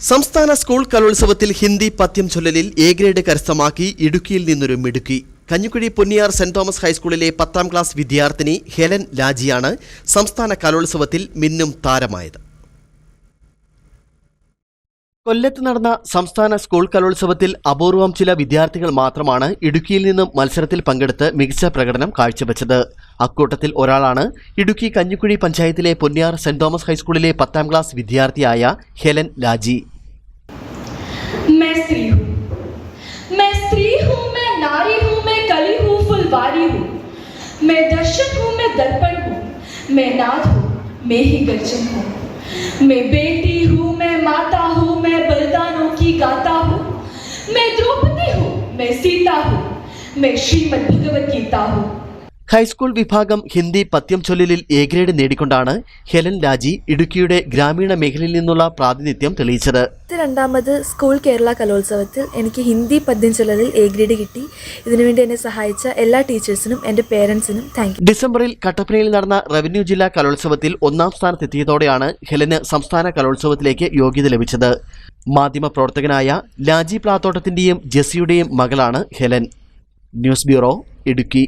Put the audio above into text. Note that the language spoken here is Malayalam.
സംസ്ഥാന സ്കൂൾ കലോത്സവത്തിൽ ഹിന്ദി പദ്യം ചൊല്ലലിൽ എ ഗ്രേഡ് കരസ്ഥമാക്കി ഇടുക്കിയിൽ നിന്നൊരു മിടുക്കി. കഞ്ഞിക്കുഴി പൊന്നിയാർ സെന്റ് തോമസ് ഹൈസ്കൂളിലെ പത്താം ക്ലാസ് വിദ്യാർത്ഥിനി ഹെലൻ ലാജിയാണ് സംസ്ഥാന കലോത്സവത്തിൽ മിന്നും താരമായത്. കൊല്ലത്ത് നടന്ന സംസ്ഥാന സ്കൂൾ കലോത്സവത്തിൽ അപൂർവം ചില വിദ്യാർത്ഥികൾ മാത്രമാണ് ഇടുക്കിയിൽ നിന്നും മത്സരത്തിൽ പങ്കെടുത്ത് മികച്ച പ്രകടനം കാഴ്ചവെച്ചത് അക്കൂട്ടത്തിൽ ഒരാളാണ് ഇടുക്കി കഞ്ഞിക്കുഴി പഞ്ചായത്തിലെ പൊന്നിയാർ സെന്റ് തോമസ് ഹൈസ്കൂളിലെ പത്താം ക്ലാസ് വിദ്യാർത്ഥിയായ ഹെലൻ ലാജി मैं स्त्री हूँ मैं स्त्री हूँ मैं नारी हूँ मैं गाता हूँ। मैं द्रौपदी हूँ मैं सीता हूँ। मैं श्रीमद भगवत गीता हूँ। ഹൈസ്കൂൾ വിഭാഗം ഹിന്ദി പത്യം ചൊല്ലലിൽ എ ഗ്രേഡ് നേടിക്കൊണ്ടാണ് ഹെലൻ രാജി ഇടുക്കിയുടെ ഗ്രാമീണ മേഖലയിൽ നിന്നുള്ള പ്രാതിനിധ്യം തെളിയിച്ചത്. രണ്ടാമത് സ്കൂൾ കേരള കലോത്സവത്തിൽ എനിക്ക് ഹിന്ദി പദ്യം ചൊല്ലലിൽ എ ഗ്രേഡ് കിട്ടി. ഇതിനുവേണ്ടി എന്നെ സഹായിച്ച എല്ലാ ടീച്ചേഴ്സിനും എന്റെ പേരൻസിനും താങ്ക് ഡിസംബറിൽ കട്ടപ്പനയിൽ നടന്ന റവന്യൂ ജില്ലാ കലോത്സവത്തിൽ ഒന്നാം സ്ഥാനത്തെത്തിയതോടെയാണ് ഹെലന് സംസ്ഥാന കലോത്സവത്തിലേക്ക് യോഗ്യത ലഭിച്ചത്. മാധ്യമ മാധ്യമപ്രവർത്തകനായ ലാജി പ്ലാത്തോട്ടത്തിന്റെയും ജെസ്സിയുടെയും മകളാണ് ഹെലൻ. News bureau Idukki.